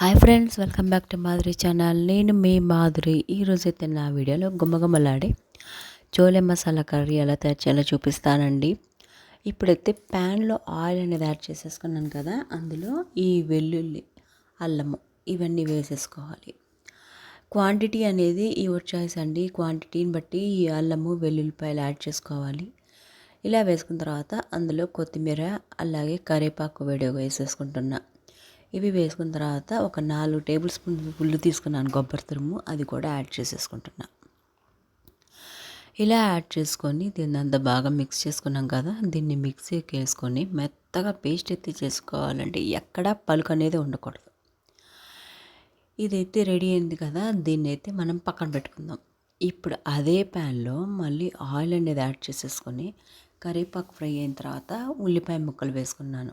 Hi friends welcome back to Madhuri channel. నేను మీ మాధురి. ఈరోజైతే నా వీడియోలో గుమ్మగుమ్మలాడే చోలే మసాలా కర్రీ ఎలా తయారు చేయాలో చూపిస్తానండి. ఇప్పుడైతే ప్యాన్లో ఆయిల్ అనేది యాడ్ చేసేసుకున్నాను కదా అందులో ఈ వెల్లుల్లి అల్లము ఇవన్నీ వేసేసుకోవాలి. క్వాంటిటీ అనేది ఈ చాయిస్ అండి. క్వాంటిటీని బట్టి ఈ అల్లము వెల్లుల్లిపాయలు యాడ్ చేసుకోవాలి. ఇలా వేసుకున్న తర్వాత అందులో కొత్తిమీర అలాగే కరివేపాకు వేడిగా వేసేసుకుంటున్నా. ఇవి వేసుకున్న తర్వాత ఒక నాలుగు టేబుల్ స్పూన్ పుల్లు తీసుకున్నాను కొబ్బరి తురుము. అది కూడా యాడ్ చేసేసుకుంటున్నా. ఇలా యాడ్ చేసుకొని దీన్ని అంతా బాగా మిక్స్ చేసుకున్నాం కదా దీన్ని మిక్సీకి వేసుకొని మెత్తగా పేస్ట్ ఎత్తి చేసుకోవాలంటే ఎక్కడా పలుకు అనేది ఉండకూడదు. ఇదైతే రెడీ అయింది కదా దీన్ని అయితే మనం పక్కన పెట్టుకుందాం. ఇప్పుడు అదే ప్యాన్లో మళ్ళీ ఆయిల్ అనేది యాడ్ చేసేసుకొని కరివేపాకు ఫ్రై అయిన తర్వాత ఉల్లిపాయ ముక్కలు వేసుకున్నాను.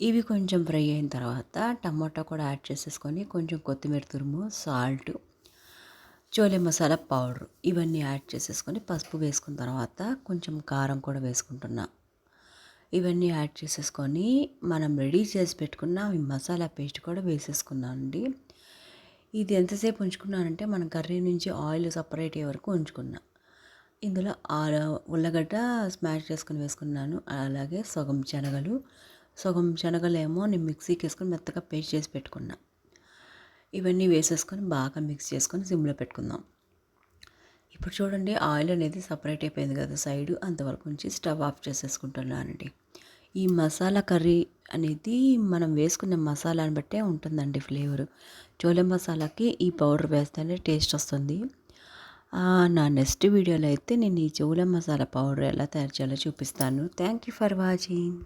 ఇవి కొంచెం ఫ్రై అయిన తర్వాత టమాటా కూడా యాడ్ చేసేసుకొని కొంచెం కొత్తిమీర తురుము సాల్ట్ చోలే మసాలా పౌడర్ ఇవన్నీ యాడ్ చేసేసుకొని పసుపు వేసుకున్న తర్వాత కొంచెం కారం కూడా వేసుకుంటున్నా. ఇవన్నీ యాడ్ చేసేసుకొని మనం రెడీ చేసి పెట్టుకున్న ఈ మసాలా పేస్ట్ కూడా వేసేసుకున్నానండి ఇది ఎంతసేపు ఉంచుకున్నానంటే మన కర్రీ నుంచి ఆయిల్ సపరేట్ అయ్యే వరకు ఉంచుకున్నా. ఇందులో ఉల్లగడ్డ స్మాష్ చేసుకుని వేసుకున్నాను. అలాగే సగం శనగలు సగం శనగలేమో నేను మిక్సీకి వేసుకొని మెత్తగా పేస్ట్ చేసి పెట్టుకున్నా. ఇవన్నీ వేసేసుకొని బాగా మిక్స్ చేసుకొని సిమ్లో పెట్టుకుందాం. ఇప్పుడు చూడండి ఆయిల్ అనేది సపరేట్ అయిపోయింది కదా సైడ్ అంతవరకు ఉంచి స్టవ్ ఆఫ్ చేసేసుకుంటున్నానండి. ఈ మసాలా కర్రీ అనేది మనం వేసుకునే మసాలాని బట్టే ఉంటుందండి ఫ్లేవర్. చోలే మసాలాకి ఈ పౌడర్ వేస్తేనే టేస్ట్ వస్తుంది. నా నెక్స్ట్ వీడియోలో అయితే నేను ఈ చోలే మసాలా పౌడర్ ఎలా తయారు చేయాలో చూపిస్తాను. Thank you for watching.